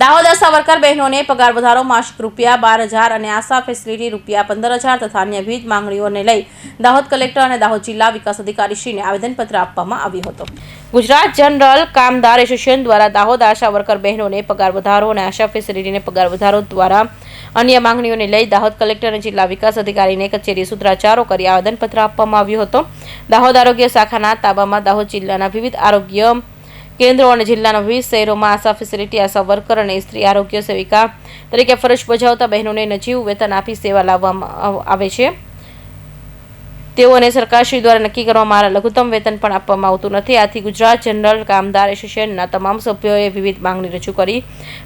દાહોદ આશા worker બહેનોને પગાર વધારો, માસિક રૂપિયા બાર હજાર અને આશા ફેસિલિટી રૂપિયા પંદર હજાર તથા અન્ય વિવિધ માંગણીઓને લઈ દાહોદ કલેક્ટર અને દાહોદ જિલ્લા વિકાસ અધિકારીશ્રીને આવેદનપત્ર આપવામાં આવ્યું હતું. ગુજરાત જનરલ કામદાર એસોસિએશન દ્વારા દાહોદ આશા વર્કર બહેનોને પગાર વધારો અને આશા ફેસિલિટીને પગાર વધારો દ્વારા અન્ય માંગણીઓને લઈ દાહોદ કલેક્ટર અને જિલ્લા વિકાસ અધિકારીને કચેરી સૂત્રાચારો કરી આવેદનપત્ર આપવામાં આવ્યું હતું. દાહોદ આરોગ્ય શાખાના તાબામાં દાહોદ જિલ્લાના વિવિધ આરોગ્ય કેન્દ્રો અને જિલ્લાના વિવિધ શહેરોમાં આશા ફેસિલિટી આશા વર્કર અને સ્ત્રી આરોગ્ય સેવિકા તરીકે ફરજ બજાવતા બહેનોને નજીવ વેતન આપી સેવા લાવવામાં આવે છે. તેઓને સરકારશ્રી દ્વારા નક્કી કરવામાં આવેલા લઘુત્તમ વેતન પણ આપવામાં આવતું નથી. આથી ગુજરાત જનરલ કામદાર એસોસિએશનના તમામ સભ્યોએ વિવિધ માંગણી રજૂ કરી.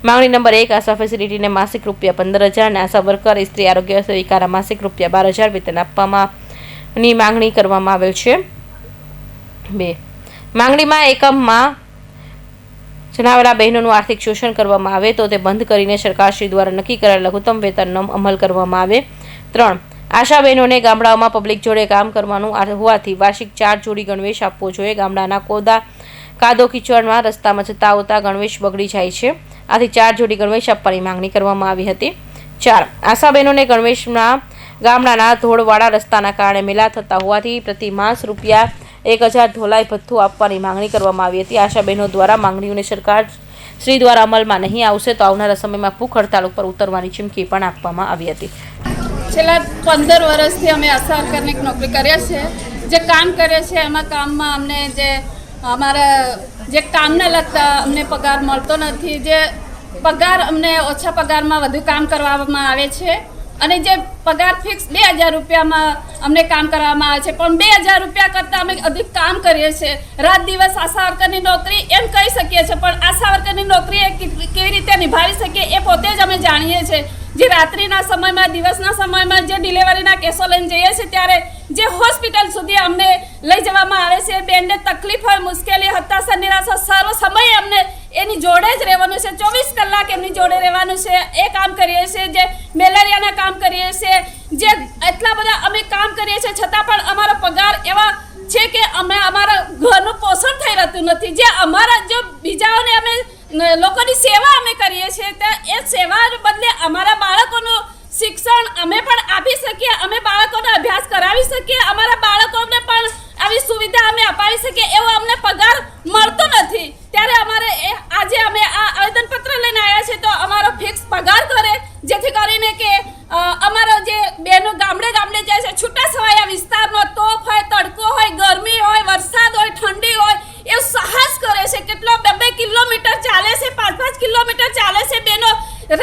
માંગણી નંબર એક આશા ફેસિલિટીને માસિક રૂપિયા પંદર હજાર અને આશા વર્કર સ્ત્રી આરોગ્ય સેવિકાના માસિક રૂપિયા બાર હજાર વેતન આપવામાં ની માંગણી કરવામાં આવેલ છે. બે, માંગણીમાં એકમમાં જણાવેલા બહેનોનું આર્થિક શોષણ કરવામાં આવે તો તે બંધ કરીને સરકારશ્રી દ્વારા નક્કી કરેલ લઘુત્તમ વેતનનો અમલ કરવામાં આવે. ત્રણ, આશા બહેનોને ગામડાઓમાં પબ્લિક જોડે કામ કરવાનું હોવાથી વાર્ષિક ચાર જોડી ગણવેશ આપવો જોઈએ. ગામડાના કોદા, કાદો કિચડમાં રસ્તામાં જતા આવતા ગણવેશ બગડી જાય છે. આથી ચાર જોડી ગણવેશ આપવાની માંગણી કરવામાં આવી હતી. ચાર, આશા બહેનોને ગણવેશના ગામડાના ધોળવાળા રસ્તાના કારણે મેલા થતા હોવાથી પ્રતિ માસ રૂપિયા એક હજાર ઢોલાઈ ભથ્થું આપવાની માંગણી કરવામાં આવી હતી. આશાબહેનો દ્વારા માંગણીઓને સરકાર શ્રી દ્વારા અમલમાં નહીં આવશે તો આવનારા સમયમાં ભૂખ હડતાળ ઉપર ઉતરવાની ચીમકી પણ આપવામાં આવી હતી. છેલ્લા પંદર વર્ષથી અમે આશા વર્કરની નોકરી કરીએ છીએ જે કામ કરીએ છીએ એમાં કામમાં અમને જે અમારા જે કામને લગતા અમને પગાર મળતો નથી. જે પગાર અમને ઓછા પગારમાં વધુ કામ કરવામાં આવે છે. અને જે પગાર ફિક્સ બે હજાર રૂપિયામાં અમને કામ કરવામાં આવે છે, પણ બે હજાર રૂપિયા કરતાં અમે અધિક કામ કરીએ છીએ. રાત દિવસ આશા વર્કરની નોકરી એમ કહી શકીએ છીએ, પણ આશા વર્કરની નોકરી એ કેવી રીતે નિભાવી શકીએ એ પોતે જ અમે જાણીએ છીએ. જે રાત્રિના સમયમાં, દિવસના સમયમાં જે ડિલિવરીના કેસો લઈને જઈએ છીએ, ત્યારે જે હોસ્પિટલ સુધી અમને લઈ જવામાં આવે છે બેનને તકલીફ હોય, મુશ્કેલી, હતાશા, નિરાશા, સારો સમય અમને એની જોડે જ રહેવાનું છે. ચોવીસ કલાક એમની જોડે રહેવાનું છે, એ કામ કરીએ છીએ. એટલા બધા અમે કામ કરીએ છીએ, છતાં પણ અમારો પગાર એવા છે કે અમે અમારા ઘરનું પોષણ થઈ રહેતું નથી. જે અમારા જો બીજાઓને અમે લોકોની સેવા અમે કરીએ છીએ, તો એ સેવા બદલે અમારા બાળકોનું શિક્ષણ અમે પણ આપી શકીએ, અમે બાળકોનો અભ્યાસ કરાવી શકીએ, અમારા બાળકોને પણ આવી સુવિધા અમે અપાવી શકીએ, એવો અમને પગાર મળતો નથી. ત્યારે અમારે આજે અમે આ આવેદનપત્ર લઈને આવ્યા છીએ, તો અમારો ફિક્સ પગાર કરે જેથી કરીને કે અ, અમારો જે બહેનો ગામડે ગામડે જાય છે છૂટા છવાયા વિસ્તારમાં તોપ હોય તડકો હોય ગરમી હોય વરસાદ હોય ઠંડી હોય એ સાહસ કરે છે કેટલો બે બે કિલોમીટર ચાલે છે પાંચ પાંચ કિલોમીટર ચાલે છે બેનો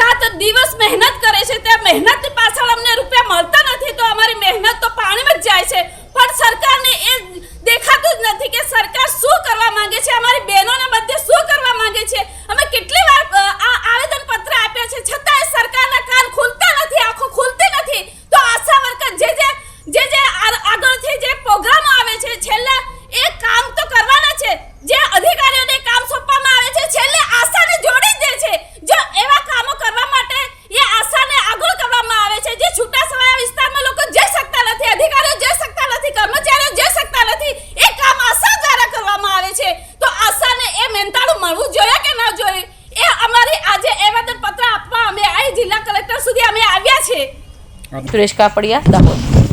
રાત દિવસ મહેનત કરે છે તે મહેનત પાછળ અમને રૂપિયા મળતા નથી તો અમારી મહેનત તો પાણીમાં જ જાય છે પણ સરકારને એ દેખાતું જ નથી કે સરકાર શું કરવા માંગે છે અમારી બહેનોને મધ્ય શું કરવા માંગે છે અમે કેટલી વાર અ, આ આવેદન પત્ર આપ્યા છે છતાંય સરકારના કાન ખુલતા નથી આંખો ખુલતી નથી તો આશા વર્કર જે જે જે જે આ- આગળથી જે પ્રોગ્રામો આવે છે છેલ્લે એ કામ તો કરવાના છે જે અધિકારીઓને કામ સોંપવામાં આવે છે છેલ્લે આશાને જોડી જ દે છે જો એવા કામો કરવા માટે એ આશાને આગળ કરવામાં આવે છે જે છૂટા છવાયા વિસ્તારમાં લોકો જઈ શકતા નથી અધિકારીઓ જઈ શકતા નથી કર્મચારીઓ જઈ શકતા નથી એ કામ આશા દ્વારા કરવામાં આવે છે તો આશાને એ મહેનતાણું મળવું જોઈએ કે ન જોઈએ એ અમારી આજે આવેદન પત્ર આપવા અમે આ જિલ્લા કલેક્ટર સુધી અમે આવ્યા છે. સુરેશ કાપડિયા દાહોદ.